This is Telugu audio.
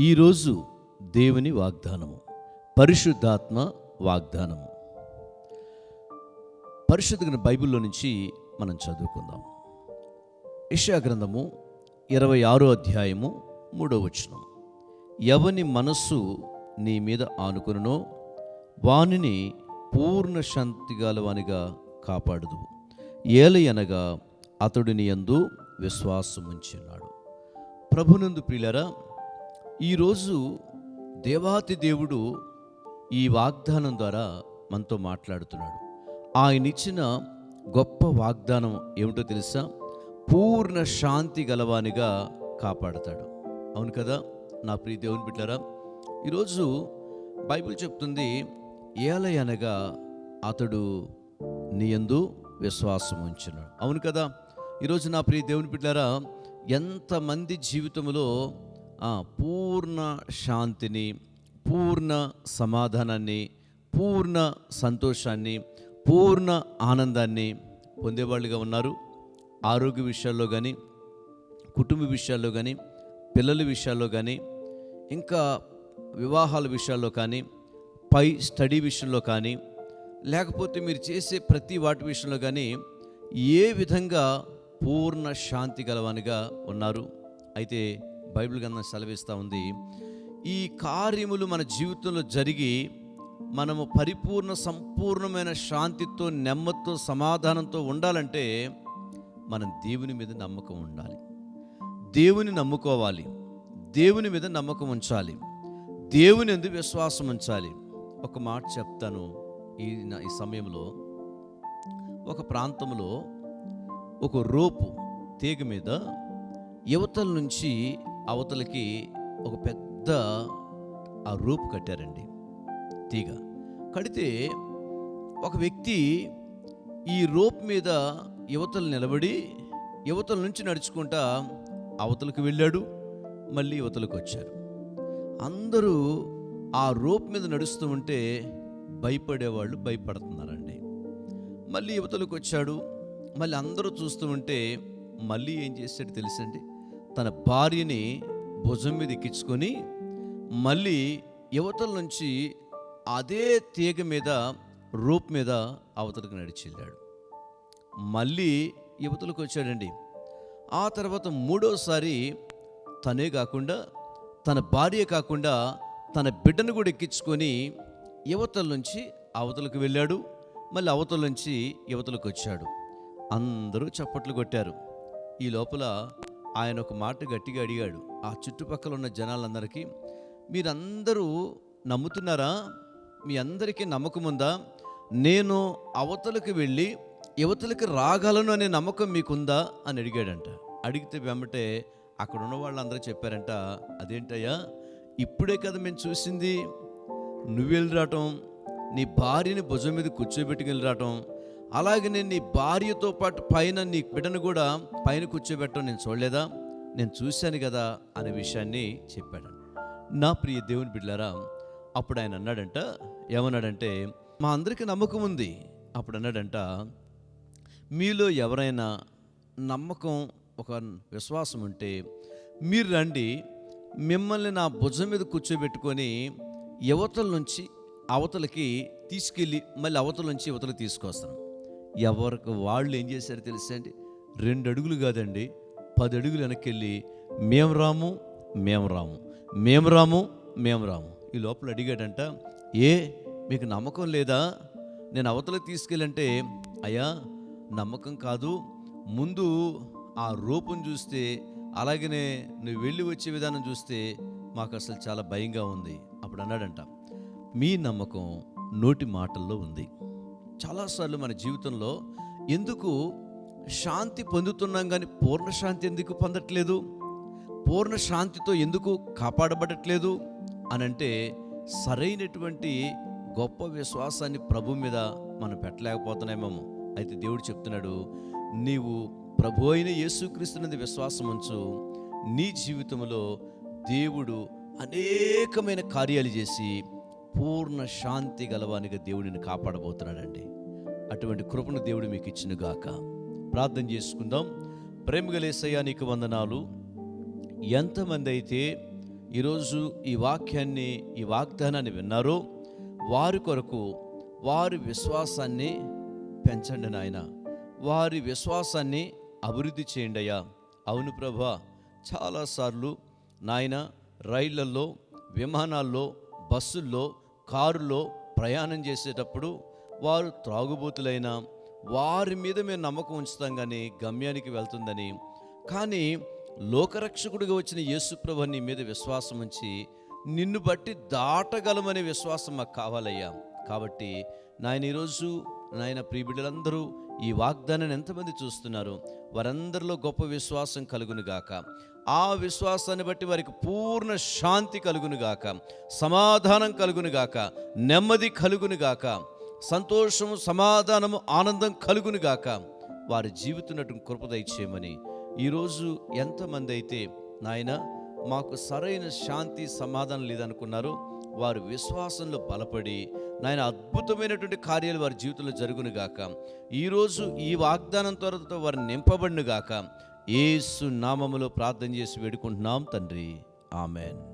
ఈరోజు దేవుని వాగ్దానము. పరిశుద్ధాత్మ వాగ్దానము. పరిశుద్ధమైన బైబిల్లో నుంచి మనం చదువుకుందాం. యెషయా గ్రంథము ఇరవై ఆరో అధ్యాయము మూడో వచనం. ఎవని మనస్సు నీ మీద ఆనుకునో వానిని పూర్ణ శాంతి గలవానిగా కాపాడుదు ఏలయనగా అతడిని ఎందు విశ్వాసముంచున్నాడు ప్రభునందు ప్రియులరా ఈరోజు దేవాతి దేవుడు ఈ వాగ్దానం ద్వారా మనతో మాట్లాడుతున్నాడు. ఆయన ఇచ్చిన గొప్ప వాగ్దానం ఏమిటో తెలుసా? పూర్ణ శాంతి గలవానిగా కాపాడతాడు. అవును కదా? నా ప్రియ దేవుని బిడ్డారా ఈరోజు బైబిల్ చెప్తుంది ఏలయనగా అతడు నీయందు విశ్వాసం ఉంచున్నాడు అవును కదా? ఈరోజు నా ప్రియ దేవుని బిడ్డారా ఎంతమంది జీవితంలో పూర్ణ శాంతిని పూర్ణ సమాధానాన్ని పూర్ణ సంతోషాన్ని పూర్ణ ఆనందాన్ని పొందేవాళ్ళుగా ఉన్నారు. ఆరోగ్య విషయాల్లో కానీ కుటుంబ విషయాల్లో కానీ పిల్లల విషయాల్లో కానీ ఇంకా వివాహాల విషయాల్లో కానీ పై స్టడీ విషయంలో కానీ లేకపోతే మీరు చేసే ప్రతి వాటి విషయంలో కానీ ఏ విధంగా పూర్ణ శాంతి గలవానిగా ఉన్నారు. అయితే బైబిల్ గ్రంథం సెలవిస్తూ ఉంది. ఈ కార్యములు మన జీవితంలో జరిగి మనము పరిపూర్ణ సంపూర్ణమైన శాంతితో నెమ్మదితో సమాధానంతో ఉండాలంటే మనం దేవుని మీద నమ్మకం ఉండాలి. దేవుని నమ్ముకోవాలి. దేవుని మీద నమ్మకం ఉంచాలి. దేవుని ఎందుకు విశ్వాసం ఉంచాలి. ఒక మాట చెప్తాను. ఈ ఈ సమయంలో ఒక ప్రాంతంలో ఒక రోపు తీగ మీద యువతల నుంచి అవతలకి ఒక పెద్ద ఆ రూపు కట్టారండి. తీగ. కడితే ఒక వ్యక్తి ఈ రోప్ మీద యువతలు నిలబడి యువతల నుంచి నడుచుకుంటా అవతలకు వెళ్ళాడు మళ్ళీ యువతలకు వచ్చారు. అందరూ ఆ రోప్ మీద నడుస్తూ ఉంటే భయపడేవాళ్ళు భయపడుతున్నారండి. మళ్ళీ యువతలకు వచ్చాడు. మళ్ళీ అందరూ చూస్తూ ఉంటే మళ్ళీ ఏం చేశాడు తెలుసండి? తన భార్యని భుజం మీద ఎక్కించుకొని మళ్ళీ యువతల నుంచి అదే తీగ మీద రూప్ మీద అవతలకు నడిచి వెళ్ళాడు. మళ్ళీ యువతలకు వచ్చాడండి. ఆ తర్వాత మూడోసారి తనే కాకుండా తన భార్య కాకుండా తన బిడ్డను కూడా ఎక్కించుకొని యువతల నుంచి అవతలకు వెళ్ళాడు. మళ్ళీ అవతల నుంచి యువతలకు వచ్చాడు. అందరూ చప్పట్లు కొట్టారు. ఈ లోపల ఆయన ఒక మాట గట్టిగా అడిగాడు. ఆ చుట్టుపక్కల ఉన్న జనాలందరికీ మీరందరూ నమ్ముతున్నారా? మీ అందరికీ నమ్మకం ఉందా? నేను అవతలకు వెళ్ళి యువతలకు రాగలను అనే నమ్మకం మీకుందా? అని అడిగాడంట. అడిగితే వెంబటే అక్కడ ఉన్న వాళ్ళందరూ చెప్పారంట అదేంటయ్యా? ఇప్పుడే కదా మేము చూసింది. నువ్వు వెళ్ళి రావటం నీ భార్యని భుజం మీద కూర్చోబెట్టుకుని రావటం అలాగే నేను నీ భార్యతో పాటు పైన నీ బిడ్డను కూడా పైన కూర్చోబెట్టడం నేను చూడలేదా? నేను చూశాను కదా అనే విషయాన్ని చెప్పాడు. నా ప్రియ దేవుని బిడ్డలారా అప్పుడు ఆయన అన్నాడంట ఏమన్నాడంటే మా అందరికీ నమ్మకం ఉంది. అప్పుడు అన్నాడంట మీలో ఎవరైనా నమ్మకం ఒక విశ్వాసం ఉంటే మీరు రండి మిమ్మల్ని నా భుజం మీద కూర్చోబెట్టుకొని యువతల నుంచి అవతలకి తీసుకెళ్ళి మళ్ళీ అవతల నుంచి యువతలకు తీసుకొస్తాను. ఎవరికి వాళ్ళు ఏం చేశారో తెలుసా అండి? రెండు అడుగులు కాదండి పది అడుగులు వెనక్కి వెళ్ళి మేము రాము మేము రాము మేము రాము మేము రాము. ఈ లోపల అడిగాడంట ఏ మీకు నమ్మకం లేదా? నేను అవతలకు తీసుకెళ్ళంటే అయ్యా నమ్మకం కాదు. ముందు ఆ రూపం చూస్తే అలాగనే నువ్వు వెళ్ళి వచ్చే విధానం చూస్తే మాకు అసలు చాలా భయంగా ఉంది. అప్పుడు అన్నాడంట మీ నమ్మకం నోటి మాటల్లో ఉంది. చాలాసార్లు మన జీవితంలో ఎందుకు శాంతి పొందుతున్నాం కానీ పూర్ణ శాంతి ఎందుకు పొందట్లేదు? పూర్ణ శాంతితో ఎందుకు కాపాడబడట్లేదు? అని అంటే సరైనటువంటి గొప్ప విశ్వాసాన్ని ప్రభు మీద మనం పెట్టలేకపోతున్నామేమో. అయితే దేవుడు చెప్తున్నాడు నీవు ప్రభు అయిన యేసుక్రీస్తునది విశ్వాసం ఉంచు. నీ జీవితంలో దేవుడు అనేకమైన కార్యాలు చేసి పూర్ణ శాంతి గలవానిగా దేవుడిని కాపాడబోతున్నాడండి. అటువంటి కృపను దేవుడు మీకు ఇచ్చిన గాక. ప్రార్థన చేసుకుందాం. ప్రేమగలేసయ్యా నీకు వందనాలు. ఎంతమంది అయితే ఈరోజు ఈ వాక్యాన్ని ఈ వాగ్దానాన్ని విన్నారో వారి కొరకు వారి విశ్వాసాన్ని పెంచండి నాయన. వారి విశ్వాసాన్ని అభివృద్ధి చేయండి అయ్యా. అవును ప్రభా చాలాసార్లు నాయన రైళ్ళలో విమానాల్లో బస్సుల్లో కారులో ప్రయాణం చేసేటప్పుడు వారు త్రాగుబోతులైన వారి మీద మేము నమ్మకం ఉంచుతాం కానీ గమ్యానికి వెళ్తుందని. కానీ లోకరక్షకుడిగా వచ్చిన యేసుప్రభు నీ మీద విశ్వాసం ఉంచి నిన్ను బట్టి దాటగలమనే విశ్వాసం మాకు కావాలయ్యా. కాబట్టి నాయన ఈరోజు నాయన ప్రియబిడ్డలందరూ ఈ వాగ్దానాన్ని ఎంతమంది చూస్తున్నారు వారందరిలో గొప్ప విశ్వాసం కలుగును గాక ఆ విశ్వాసాన్ని బట్టి వారికి పూర్ణ శాంతి కలుగును గాక సమాధానం కలుగును గాక నెమ్మది కలుగును గాక సంతోషము సమాధానము ఆనందం కలుగును గాక వారి జీవితున్నట్టు కృపదయ చేయమని ఈరోజు ఎంతమంది అయితే నాయన మాకు సరైన శాంతి సమాధానం లేదనుకున్నారో వారు విశ్వాసంలో బలపడి నాయన అద్భుతమైనటువంటి కార్యాలు వారి జీవితంలో జరుగును గాక. ఈరోజు ఈ వాగ్దానం త్వరతో వారు నింపబడిను గాక. ఏసు నామములో ప్రార్థన చేసి వేడుకుంటున్నాం తండ్రి. ఆమెన్.